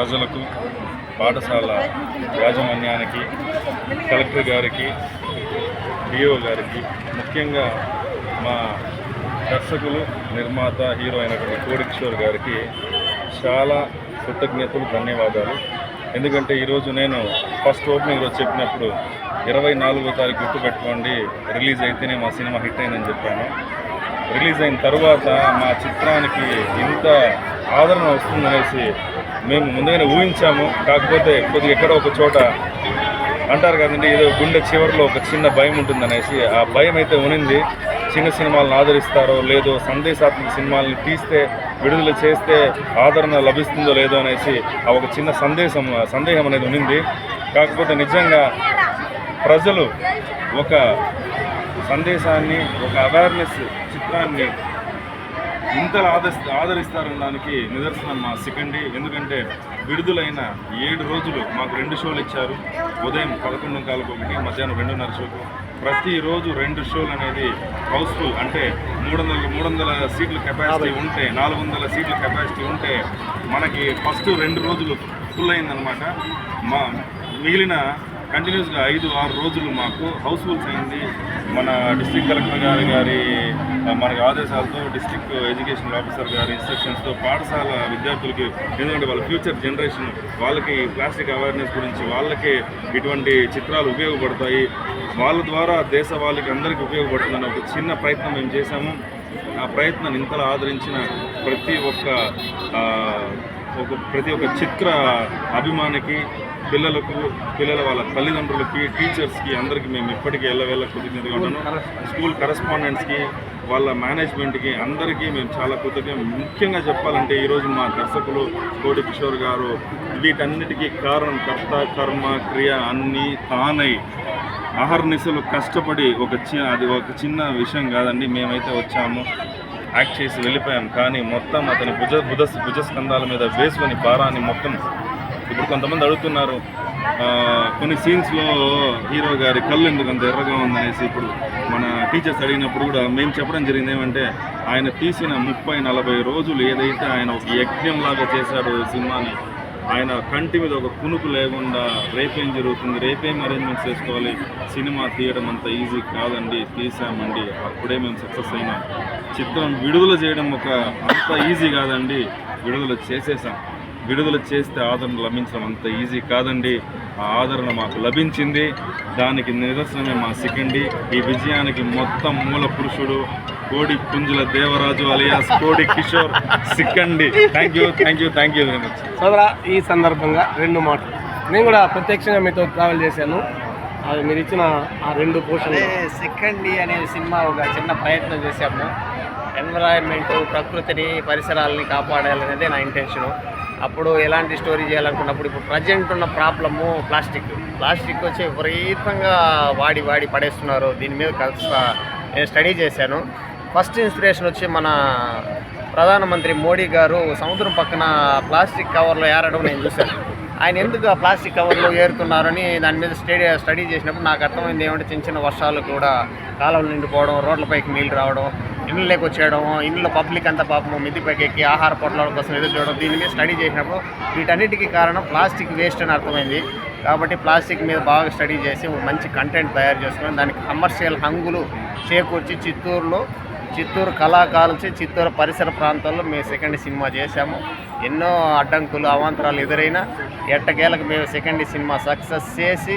ప్రజలకు పాఠశాల యాజమాన్యానికి కలెక్టర్ గారికి డిఓ గారికి ముఖ్యంగా మా దర్శకులు నిర్మాత హీరో అయినటువంటి కోడికిషోర్ గారికి చాలా కృతజ్ఞతలు ధన్యవాదాలు. ఎందుకంటే ఈరోజు నేను ఫస్ట్ ఓపెనింగ్ రోజు చెప్పినప్పుడు ఇరవై నాలుగో తారీఖు గుర్తుపెట్టుకోండి రిలీజ్ అయితేనే మా సినిమా హిట్ అయిందని చెప్పాను. రిలీజ్ అయిన తర్వాత మా చిత్రానికి ఇంత ఆదరణ వస్తుందనేసి మేము ముందుగానే ఊహించాము. కాకపోతే కొద్దిగా ఎక్కడో ఒక చోట అంటారు కదండి ఏదో గుండె చివరిలో ఒక చిన్న భయం ఉంటుందనేసి ఆ భయం అయితే ఉనింది. చిన్న సినిమాలను ఆదరిస్తారో లేదో సందేశాత్మక సినిమాలను తీస్తే విడుదల చేస్తే ఆదరణ లభిస్తుందో లేదో అనేసి ఆ ఒక చిన్న సందేశం సందేహం అనేది ఉనింది. కాకపోతే నిజంగా ప్రజలు ఒక సందేశాన్ని ఒక అవేర్నెస్ చిత్రాన్ని ఇంతలా ఆదరి ఆదరిస్తారన్న దానికి నిదర్శనం మా సికండి. ఎందుకంటే విడుదలైన ఏడు రోజులు మాకు రెండు షోలు ఇచ్చారు. ఉదయం పదకొండు కాలకు ఒకటి మధ్యాహ్నం రెండున్నర షోకు. ప్రతిరోజు రెండు షోలు అనేది హౌస్ఫుల్. అంటే మూడు వందల మూడు వందల సీట్ల కెపాసిటీ ఉంటే నాలుగు వందల సీట్ల కెపాసిటీ ఉంటే మనకి ఫస్ట్ రెండు రోజులు ఫుల్ అయిందనమాట మా మిగిలిన కంటిన్యూస్గా ఐదు ఆరు రోజులు మాకు హౌస్ఫుల్స్ అయింది. మన డిస్ట్రిక్ట్ కలెక్టర్ గారి గారి మనకి ఆదేశాలతో డిస్ట్రిక్ట్ ఎడ్యుకేషన్ ఆఫీసర్ గారి ఇన్స్ట్రక్షన్స్తో పాఠశాల విద్యార్థులకి ఎందుకంటే వాళ్ళ ఫ్యూచర్ జనరేషన్ వాళ్ళకి ప్లాస్టిక్ అవేర్నెస్ గురించి వాళ్ళకి ఇటువంటి చిత్రాలు ఉపయోగపడతాయి. వాళ్ళ ద్వారా దేశ వాళ్ళకి అందరికీ ఉపయోగపడుతుందని ఒక చిన్న ప్రయత్నం మేము చేశాము. ఆ ప్రయత్నాన్ని ఇంతలా ఆదరించిన ప్రతి ఒక్క ఒక ప్రతి ఒక్క చిత్ర అభిమానికి పిల్లలకు పిల్లల వాళ్ళ తల్లిదండ్రులకి టీచర్స్కి అందరికీ మేము ఇప్పటికీ ఎల్లవేళ కృతజ్ఞతగా ఉన్నాను స్కూల్ కరస్పాండెంట్స్కి వాళ్ళ మేనేజ్మెంట్కి అందరికీ మేము చాలా కృతజ్ఞ ముఖ్యంగా చెప్పాలంటే ఈరోజు మా దర్శకులు కోటి కిషోర్ గారు వీటన్నిటికీ కారణం కర్త కర్మ క్రియ అన్నీ తానై అహర్నిశలు కష్టపడి ఒక చి అది ఒక చిన్న విషయం కాదండి. మేమైతే వచ్చాము. యాక్ట్ చేసి వెళ్ళిపోయాం కానీ మొత్తం అతని భుజ భుజ భుజస్కంధాల మీద వేసుకొని భారాన్ని మొత్తం ఇప్పుడు కొంతమంది అడుగుతున్నారు కొన్ని సీన్స్లో హీరో గారి కళ్ళు ఎందుకు అంత ఎర్రగా ఉందనేసి ఇప్పుడు మన టీచర్స్ అడిగినప్పుడు కూడా మేము చెప్పడం జరిగింది ఏమంటే ఆయన తీసిన ముప్పై నలభై రోజులు ఏదైతే ఆయన ఒక యజ్ఞంలాగా చేశాడు సినిమాని ఆయన కంటి మీద ఒక కునుకు లేకుండా రేపేం జరుగుతుంది రేపేం అరేంజ్మెంట్స్ చేసుకోవాలి? సినిమా తీయడం అంత ఈజీ కాదండి తీసామండి. అప్పుడే మేము సక్సెస్ అయినాం. చిత్రం విడుదల చేయడం ఒక అంత ఈజీ కాదండి. విడుదల చేసేసాం. విడుదల చేస్తే ఆదరణ లభించడం అంత ఈజీ కాదండి. ఆ ఆదరణ మాకు లభించింది. దానికి నిదర్శనమే మా సికండి. ఈ విజయానికి మొత్తం మూల పురుషుడు కోడి పుంజుల Devaraju alias Kodi Kishore సిక్కండి thank you thank you thank you very much సోదరా ఈ సందర్భంగా రెండు మాటలు. నేను కూడా ప్రత్యక్షంగా మీతో ట్రావెల్ చేశాను. అది మీరు ఇచ్చిన ఆ రెండు పోషన్ సెకండ్ అనే సినిమా ఒక చిన్న ప్రయత్నం చేశాము. ఎన్విరాన్మెంట్ ప్రకృతిని పరిసరాలని కాపాడాలనేదే నా ఇంటెన్షను అప్పుడు ఎలాంటి స్టోరీ చేయాలనుకున్నప్పుడు ఇప్పుడు ప్రజెంట్ ఉన్న ప్రాబ్లము ప్లాస్టిక్. ప్లాస్టిక్ వచ్చి విపరీతంగా వాడి వాడి పడేస్తున్నారు. దీని మీద కలిసి నేను స్టడీ చేశాను. ఫస్ట్ ఇన్స్పిరేషన్ వచ్చి మన ప్రధానమంత్రి మోడీ గారు సముద్రం పక్కన ప్లాస్టిక్ కవర్లో ఏరడం నేను చూశాను. ఆయన ఎందుకు ఆ ప్లాస్టిక్ కవర్లు ఏరుతున్నారని దాని మీద స్టడీ స్టడీ చేసినప్పుడు నాకు అర్థమైంది ఏమంటే చిన్న చిన్న వర్షాలు కూడా కాలువలు నిండిపోవడం రోడ్లపైకి నీళ్ళు రావడం ఇళ్ళలోకి వచ్చేయడం ఇంట్లో పబ్లిక్ అంతా పాపం మిద్దిపైకి ఎక్కి ఆహార పొట్లాల కోసం ఎదురు చూడడం దీని మీద స్టడీ చేసినప్పుడు వీటన్నిటికీ కారణం ప్లాస్టిక్ వేస్ట్ అని అర్థమైంది. కాబట్టి ప్లాస్టిక్ మీద బాగా స్టడీ చేసి మంచి కంటెంట్ తయారు చేసుకుని దానికి కమర్షియల్ హంగులు చేకూర్చి చిత్తూరులో చిత్తూరు కళాకారులచి చిత్తూరు పరిసర ప్రాంతాల్లో మేము సెకండ్ సినిమా చేశాము. ఎన్నో అడ్డంకులు అవాంతరాలు ఎదురైనా ఎట్టకేలకు మేము సెకండ్ సినిమా సక్సెస్ చేసి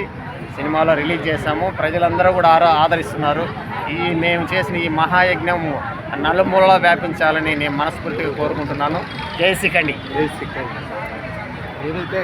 సినిమాలో రిలీజ్ చేశాము. ప్రజలందరూ కూడా ఆదరిస్తున్నారు. ఈ మేము చేసిన ఈ మహాయజ్ఞం నలుమూలలా వ్యాపించాలని నేను మనస్ఫూర్తిగా కోరుకుంటున్నాను. జై సికండి జై ఎవరు ఏదైతే